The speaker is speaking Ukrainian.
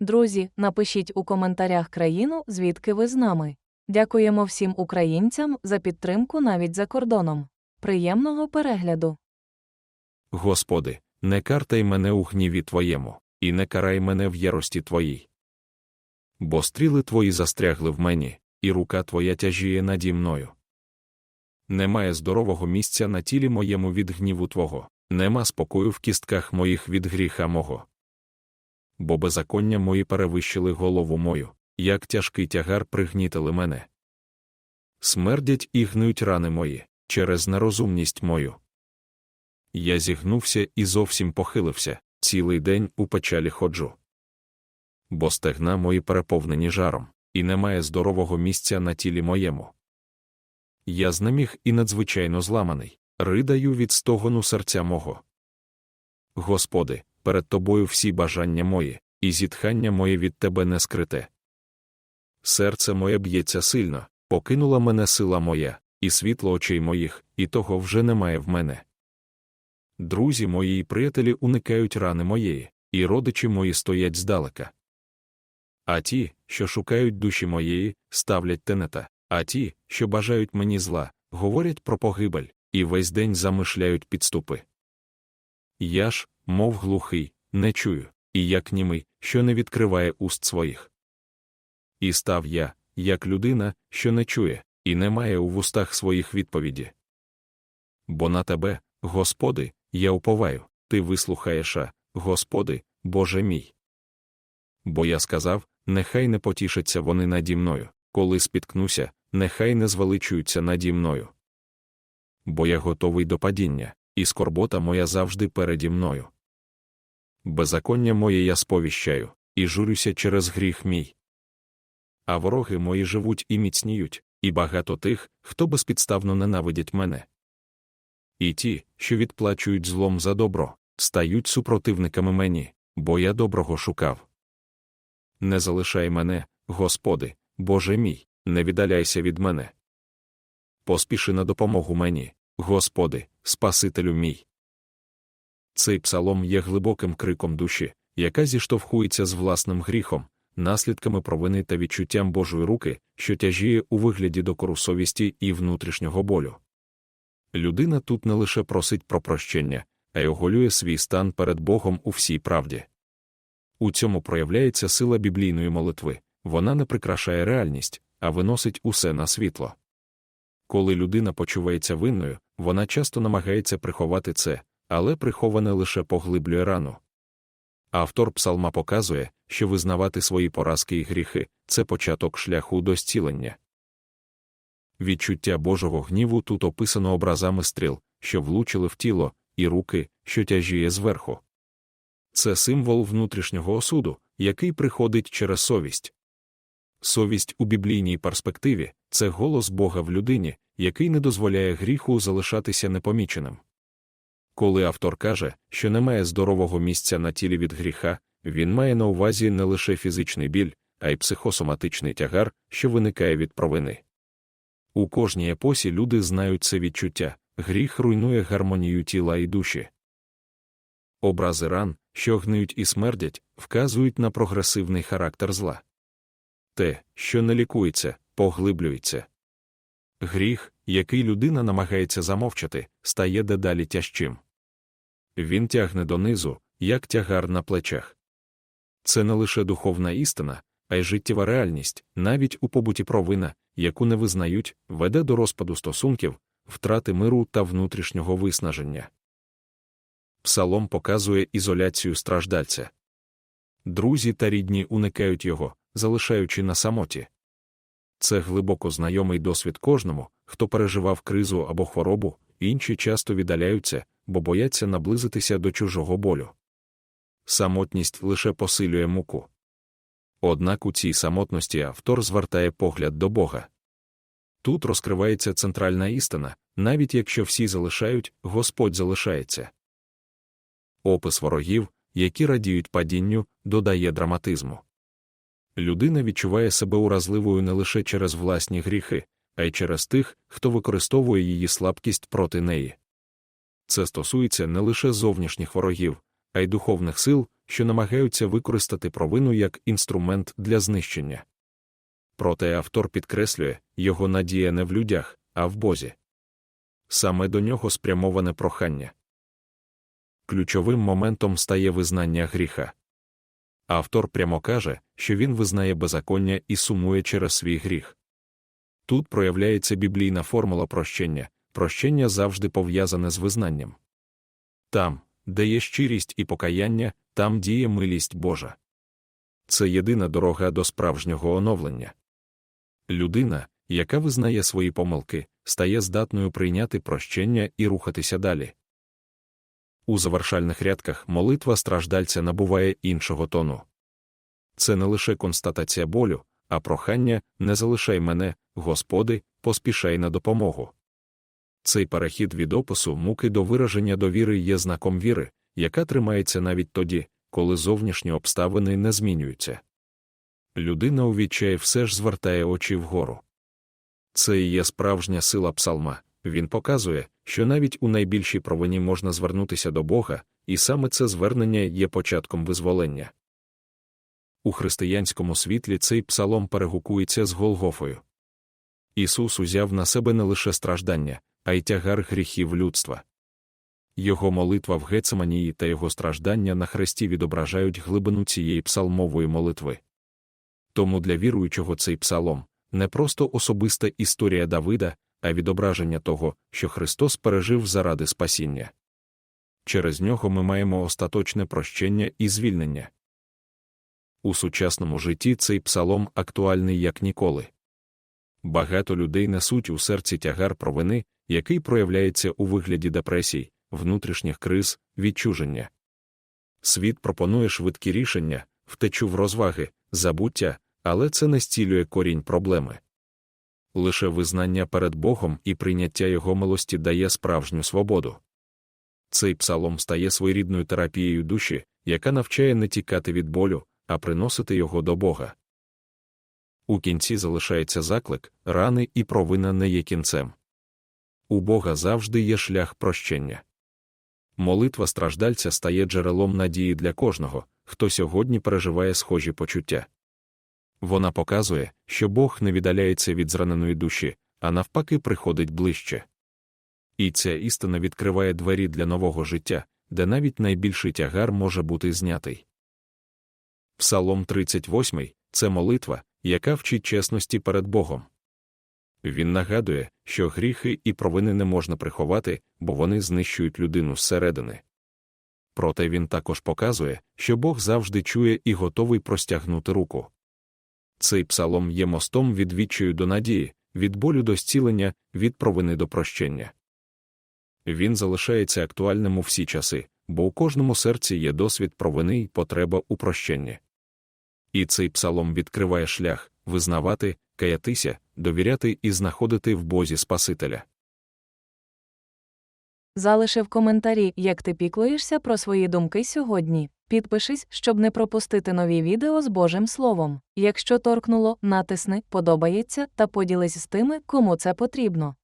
Друзі, напишіть у коментарях країну, звідки ви з нами. Дякуємо всім українцям за підтримку навіть за кордоном. Приємного перегляду! Господи, не картай мене у гніві Твоєму, і не карай мене в ярості Твоїй. Бо стріли Твої застрягли в мені, і рука Твоя тяжіє наді мною. Немає здорового місця на тілі моєму від гніву Твого, нема спокою в кістках моїх від гріха мого. Бо беззаконня мої перевищили голову мою, як тяжкий тягар пригнітили мене. Смердять і гнуть рани мої через нерозумність мою. Я зігнувся і зовсім похилився, цілий день у печалі ходжу. Бо стегна мої переповнені жаром, і немає здорового місця на тілі моєму. Я знеміг і надзвичайно зламаний, ридаю від стогону серця мого. Господи, перед Тобою всі бажання мої, і зітхання моє від Тебе не скрите. Серце моє б'ється сильно, покинула мене сила моя, і світло очей моїх, і того вже немає в мене. Друзі мої і приятелі уникають рани моєї, і родичі мої стоять здалека. А ті, що шукають душі моєї, ставлять тенета, а ті, що бажають мені зла, говорять про погибель, і весь день замишляють підступи. Я ж, мов глухий, не чую, і як німий, що не відкриває уст своїх. І став я, як людина, що не чує, і не має у вустах своїх відповіді. Бо на тебе, Господи, я уповаю, ти вислухаєш, а, Господи, Боже мій. Бо я сказав, нехай не потішаться вони наді мною, коли спіткнуся, нехай не звеличуються наді мною. Бо я готовий до падіння, і скорбота моя завжди переді мною. Беззаконня моє я сповіщаю, і журюся через гріх мій. А вороги мої живуть і міцніють, і багато тих, хто безпідставно ненавидять мене. І ті, що відплачують злом за добро, стають супротивниками мені, бо я доброго шукав. Не залишай мене, Господи, Боже мій, не віддаляйся від мене. Поспіши на допомогу мені, Господи, Спасителю мій. Цей псалом є глибоким криком душі, яка зіштовхується з власним гріхом, наслідками провини та відчуттям Божої руки, що тяжіє у вигляді докору совісті і внутрішнього болю. Людина тут не лише просить про прощення, а й оголює свій стан перед Богом у всій правді. У цьому проявляється сила біблійної молитви, вона не прикрашає реальність, а виносить усе на світло. Коли людина почувається винною, вона часто намагається приховати це, але приховане лише поглиблює рану. Автор псалма показує, що визнавати свої поразки і гріхи це початок шляху до зцілення. Відчуття Божого гніву тут описано образами стріл, що влучили в тіло, і руки, що тяжіє зверху. Це символ внутрішнього осуду, який приходить через совість. Совість у біблійній перспективі це голос Бога в людині, який не дозволяє гріху залишатися непоміченим. Коли автор каже, що немає здорового місця на тілі від гріха, він має на увазі не лише фізичний біль, а й психосоматичний тягар, що виникає від провини. У кожній епосі люди знають це відчуття гріх руйнує гармонію тіла і душі. Образи ран, що гниють і смердять, вказують на прогресивний характер зла. Те, що не лікується, поглиблюється. Гріх, який людина намагається замовчати, стає дедалі тяжчим. Він тягне донизу, як тягар на плечах. Це не лише духовна істина, а й життєва реальність, навіть у побуті провина, яку не визнають, веде до розпаду стосунків, втрати миру та внутрішнього виснаження. Псалом показує ізоляцію страждальця. Друзі та рідні уникають його, залишаючи на самоті. Це глибоко знайомий досвід кожному, хто переживав кризу або хворобу, інші часто віддаляються, бо бояться наблизитися до чужого болю. Самотність лише посилює муку. Однак у цій самотності автор звертає погляд до Бога. Тут розкривається центральна істина, навіть якщо всі залишають, Господь залишається. Опис ворогів, які радіють падінню, додає драматизму. Людина відчуває себе уразливою не лише через власні гріхи, а й через тих, хто використовує її слабкість проти неї. Це стосується не лише зовнішніх ворогів, а й духовних сил, що намагаються використати провину як інструмент для знищення. Проте автор підкреслює, його надія не в людях, а в Бозі. Саме до нього спрямоване прохання. Ключовим моментом стає визнання гріха. Автор прямо каже, що він визнає беззаконня і сумує через свій гріх. Тут проявляється біблійна формула прощення, прощення завжди пов'язане з визнанням. Там, де є щирість і покаяння, там діє милість Божа. Це єдина дорога до справжнього оновлення. Людина, яка визнає свої помилки, стає здатною прийняти прощення і рухатися далі. У завершальних рядках молитва страждальця набуває іншого тону. Це не лише констатація болю, а прохання не залишай мене, Господи, поспішай на допомогу. Цей перехід від опису муки до вираження довіри є знаком віри, яка тримається навіть тоді, коли зовнішні обставини не змінюються. Людина у відчаї все ж звертає очі вгору. Це і є справжня сила псалма. Він показує, що навіть у найбільшій провині можна звернутися до Бога, і саме це звернення є початком визволення. У християнському світлі цей псалом перегукується з Голгофою. Ісус узяв на себе не лише страждання, а й тягар гріхів людства. Його молитва в Гецеманії та його страждання на хресті відображають глибину цієї псалмової молитви. Тому для віруючого цей псалом не просто особиста історія Давида, а відображення того, що Христос пережив заради спасіння. Через нього ми маємо остаточне прощення і звільнення. У сучасному житті цей псалом актуальний як ніколи. Багато людей несуть у серці тягар провини, який проявляється у вигляді депресій, внутрішніх криз, відчуження. Світ пропонує швидкі рішення, втечу в розваги, забуття, але це не стілює корінь проблеми. Лише визнання перед Богом і прийняття Його милості дає справжню свободу. Цей псалом стає своєрідною терапією душі, яка навчає не тікати від болю, а приносити його до Бога. У кінці залишається заклик, рани і провина не є кінцем. У Бога завжди є шлях прощення. Молитва страждальця стає джерелом надії для кожного, хто сьогодні переживає схожі почуття. Вона показує, що Бог не віддаляється від зраненої душі, а навпаки, приходить ближче. І ця істина відкриває двері для нового життя, де навіть найбільший тягар може бути знятий. Псалом 38 це молитва, яка вчить чесності перед Богом. Він нагадує, що гріхи і провини не можна приховати, бо вони знищують людину зсередини. Проте він також показує, що Бог завжди чує і готовий простягнути руку. Цей псалом є мостом від відчаю до надії, від болю до зцілення, від провини до прощення. Він залишається актуальним у всі часи, бо у кожному серці є досвід провини й потреба у прощенні. І цей псалом відкриває шлях визнавати, каятися, довіряти і знаходити в Бозі Спасителя. Залиши в коментарі, як ти піклуєшся про свої думки сьогодні. Підпишись, щоб не пропустити нові відео з Божим Словом. Якщо торкнуло, натисни, подобається та поділись з тими, кому це потрібно.